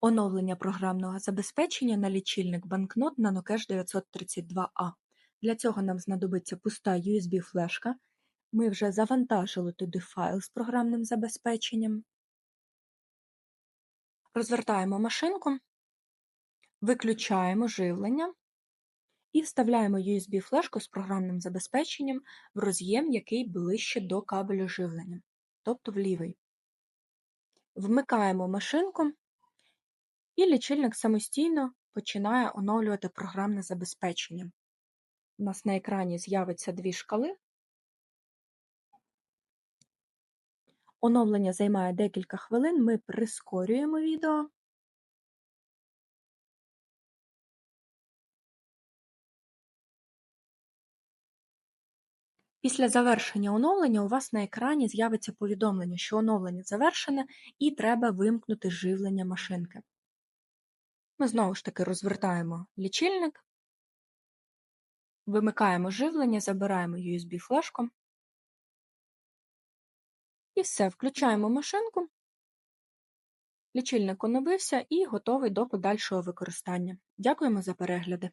Оновлення програмного забезпечення на лічильник банкнот NanoCash 932A. Для цього нам знадобиться пуста USB-флешка. Ми вже завантажили туди файл з програмним забезпеченням. Розвертаємо машинку, виключаємо живлення і вставляємо USB-флешку з програмним забезпеченням в роз'єм, який ближче до кабелю живлення, тобто в лівий. Вмикаємо машинку, і лічильник самостійно починає оновлювати програмне забезпечення. У нас на екрані з'явиться дві шкали. Оновлення займає декілька хвилин, ми прискорюємо відео. Після завершення оновлення у вас на екрані з'явиться повідомлення, що оновлення завершене і треба вимкнути живлення машинки. Ми знову ж таки розвертаємо лічильник, вимикаємо живлення, забираємо USB-флешку. І все, включаємо машинку. Лічильник оновився і готовий до подальшого використання. Дякуємо за перегляди!